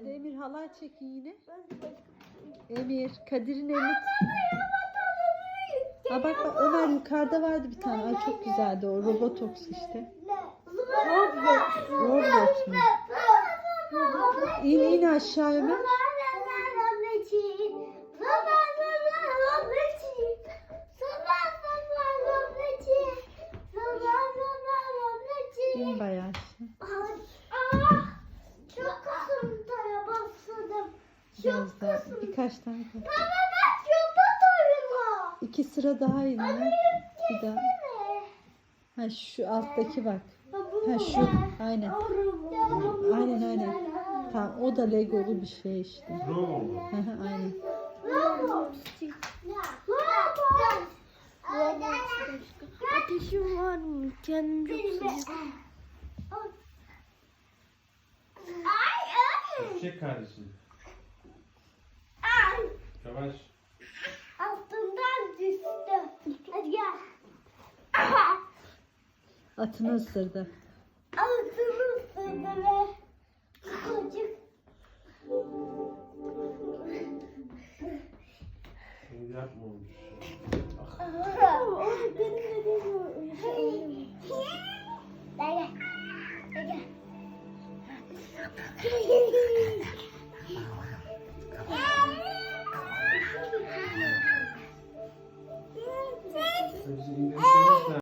Hadi Emir halay çekin yine. Emir, Kadir'in elini Ha bak bak Ömer yukarıda vardı bir tane. Ay çok güzeldi o. Robotox işte. Robot mu? İn in aşağı Ömer. Biraz daha. Birkaç tane daha. Baba bak robot oyunu. İki sıra daha in Ömer. Bir daha. Ha şu alttaki bak. Ha şu. Aynen. Aynen aynen. Tamam o da Legolu bir şey işte. Mu? Hı hı, aynen. Ateşim var mı? Kendim çok sıcak. Ay ay. Çek kardeşim. Yavaş. Altından düştü. Hadi gel. Atını ısırdı. Altını ısırdı ve çocuk. Şimdi yapmamış. Onu Gel gel. Gel gel.